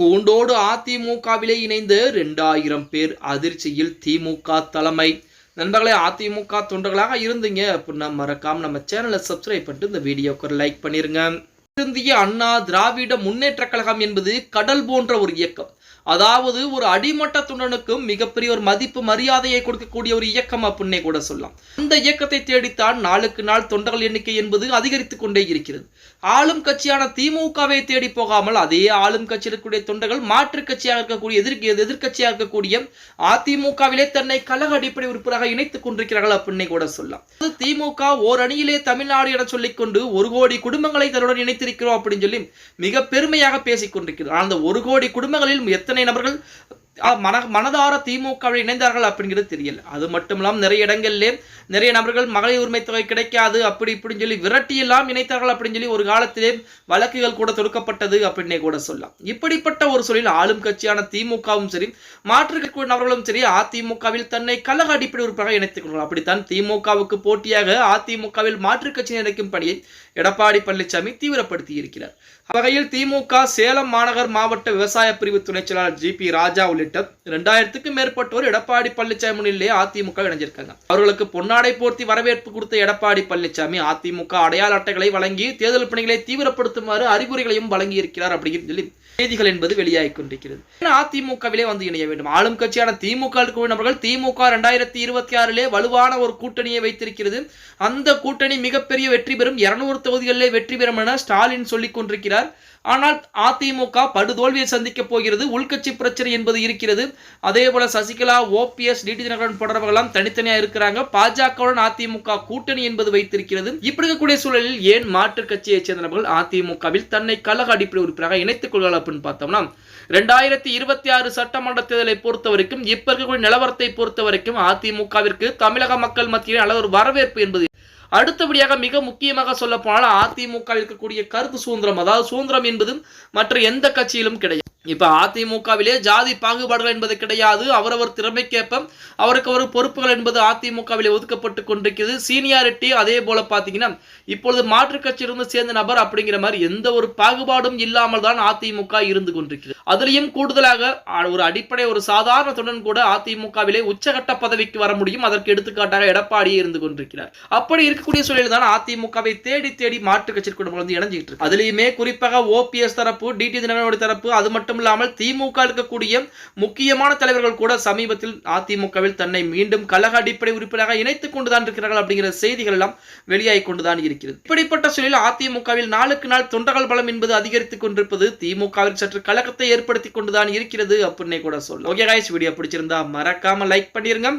கூண்டோடு அதிமுகவிலே இணைந்து ரெண்டாயிரம் பேர் அதிர்ச்சியில் திமுக தலைமை. நண்பர்களே அதிமுக தொண்டர்களாக இருந்தீங்க அப்படின்னா மறக்காம நம்ம சேனலை சப்ஸ்கிரைப் பண்ணிட்டு இந்த வீடியோக்கு ஒரு லைக் பண்ணிருங்க. இந்திய அண்ணா திராவிட முன்னேற்ற கழகம் என்பது கடல் போன்ற ஒரு இயக்கம். அதாவது ஒரு அடிமட்ட துண்டனுக்கும் மிகப்பெரிய ஒரு மதிப்பு மரியாதையை கொடுக்கக்கூடிய ஒரு இயக்கம் அப்படின்னே கூட சொல்லலாம். இந்த இயக்கத்தை தேடித்தான் நாளுக்கு நாள் தொண்டர்கள் எண்ணிக்கை என்பது அதிகரித்துக் கொண்டே இருக்கிறது. ஆளும் கட்சியான திமுகவை தேடி போகாமல் அதே ஆளும் கட்சியில் இருக்கக்கூடிய தொண்டர்கள் மாற்று கட்சியாக இருக்கக்கூடிய எதிர் எதிர்க்கட்சியாக இருக்கக்கூடிய அதிமுகவிலே தன்னை கழக அடிப்படை உறுப்பினராக இணைத்துக் கொண்டிருக்கிறார்கள் அப்படின்னே கூட சொல்லலாம். திமுக ஓர் தமிழ்நாடு என சொல்லிக்கொண்டு ஒரு கோடி குடும்பங்களை தன்னுடன் இணைத்திருக்கிறோம் அப்படின்னு சொல்லி மிக பெருமையாக பேசிக் கொண்டிருக்கிறது அந்த ஒரு கோடி குடும்பங்களில் எத்தனை நபர்கள் அஹ், மன மனதார திமுகவில் இணைந்தார்கள் அப்படிங்கிறது தெரியல. அது மட்டும் இல்லாமல் நிறைய இடங்கள்லே நிறைய நபர்கள் மகளிர் உரிமை தொகை கிடைக்காது அப்படி இப்படின்னு சொல்லி விரட்டியெல்லாம் இணைத்தார்கள் அப்படின்னு சொல்லி ஒரு காலத்திலே வழக்குகள் கூட தொடுக்கப்பட்டது அப்படின்னே கூட சொல்லலாம். இப்படிப்பட்ட ஒரு சூழலில் ஆளும் கட்சியான திமுகவும் சரி மாற்றுக்கூடிய நபர்களும் சரி அதிமுகவில் தன்னை கழக அடிப்படை உறுப்பாக இணைத்துக் கொள்கிறார் அப்படித்தான் திமுகவுக்கு போட்டியாக அதிமுகவில் மாற்றுக் கட்சி இணைக்கும் பணியை எடப்பாடி பழனிசாமி தீவிரப்படுத்தி இருக்கிறார் வகையில் திமுக சேலம் மாநகர் மாவட்ட விவசாய பிரிவு துணைச் செயலாளர் ஜி பி ராஜா உள்ளிட்ட இரண்டாயிரத்துக்கும் மேற்பட்டோர் எடப்பாடி பழனிசாமி முன்னிலையே அதிமுக இணைஞ்சிருக்காங்க. அவர்களுக்கு பொன்னாடை போர்த்தி வரவேற்பு கொடுத்த எடப்பாடி பழனிசாமி அதிமுக அடையாள அட்டைகளை வழங்கி தேர்தல் பணிகளை தீவிரப்படுத்துமாறு அறிகுறிகளையும் வழங்கி இருக்கிறார் அப்படின்னு சொல்லி செய்திகள் என்பது வெளியாகிக் கொண்டிருக்கிறது. அதிமுகவிலே வந்து இணைய வேண்டும். ஆளும் கட்சியான திமுக நபர்கள் திமுக ரெண்டாயிரத்தி இருபத்தி ஆறிலே வலுவான ஒரு கூட்டணியை வைத்திருக்கிறது. அந்த கூட்டணி மிகப்பெரிய வெற்றி பெறும். இருநூறு தொகுதிகளிலே வெற்றி பெறும் என ஸ்டாலின் சொல்லிக் கொண்டிருக்கிறார். ஆனால் அதிமுக படுதோல்வியை சந்திக்கப் போகிறது. உள்கட்சி பிரச்சனை என்பது இருக்கிறது. அதே போல சசிகலா ஓபிஎஸ் டிடி தினகரன் போன்றவர்களெல்லாம் தனித்தனியா இருக்கிறாங்க. பாஜகவுடன் அதிமுக கூட்டணி என்பது வைத்திருக்கிறது. இப்படி இருக்கக்கூடிய சூழலில் ஏன் மாற்றுக் கட்சியைச் சேர்ந்த நபர்கள் அதிமுகவில் தன்னை கழக அடிப்படை உறுப்பினராக இணைத்துக் கொள்வார்கள் அப்படின்னு பார்த்தோம்னா ரெண்டாயிரத்தி இருபத்தி ஆறு சட்டமன்ற தேர்தலை பொறுத்த வரைக்கும் இப்ப இருக்கக்கூடிய நிலவரத்தை பொறுத்த வரைக்கும் அதிமுகவிற்கு தமிழக மக்கள் மத்தியில் நல்ல ஒரு வரவேற்பு என்பது. அடுத்தபடியாக மிக முக்கியமாக சொல்ல போனால் அதிமுக இருக்கக்கூடிய கருத்து சுதந்திரம் அதாவது சுதந்திரம் என்பது மற்ற எந்த கட்சியிலும் கிடையாது. இப்ப அதிமுகவிலே ஜாதி பாகுபாடுகள் என்பது கிடையாது. அவரவர் திறமைக்கேற்ப அவருக்கு ஒரு பொறுப்புகள் என்பது அதிமுகவிலே ஒதுக்கப்பட்டு கொண்டிருக்கிறது. சீனியாரிட்டி அதே போல பாத்தீங்கன்னா இப்பொழுது மாற்றுக் கட்சியிலிருந்து சேர்ந்த நபர் அப்படிங்கிற மாதிரி எந்த ஒரு பாகுபாடும் இல்லாமல் தான் அதிமுக இருந்து கொண்டிருக்கிறது. அதுலயும் கூடுதலாக ஒரு அடிப்படை ஒரு சாதாரண தொண்டன் கூட அதிமுகவிலே உச்சகட்ட பதவிக்கு வர முடியும். அதற்கு எடுத்துக்காட்டாக எடப்பாடியே இருந்து கொண்டிருக்கிறார். அப்படி இருக்கக்கூடிய சூழலில் தான் அதிமுகவை தேடி தேடி மாற்றுக் கட்சி குடும்பம் வந்து இணைஞ்சிட்டு இருக்கு. அதுலயுமே குறிப்பாக ஓபிஎஸ் தரப்பு டிடி தினகரனுடைய தரப்பு அது மட்டும் இல்லாமல் திமுக இருக்கக்கூடிய முக்கியமான தலைவர்கள் கூட சமீபத்தில் அதிமுகவில் தன்னை மீண்டும் கழக அடிப்படை உறுப்பினராக இணைத்துக் கொண்டுதான் இருக்கிறார்கள் அப்படிங்கிற செய்திகள் எல்லாம் வெளியாகி கொண்டுதான் இருக்கிறது. இப்படிப்பட்ட சூழலில் அதிமுகவில் நாளுக்கு நாள் தொண்டர்கள் பலம் என்பது அதிகரித்துக் கொண்டிருப்பது திமுகவில் சற்று கழகத்தை ஏற்படுத்தி கொண்டுதான் இருக்கிறது அப்படின்னே கூட சொல்லலாம். ஓகே காய்ஸ் வீடியோ பிடிச்சிருந்தா மறக்காம லைக் பண்ணிருங்க.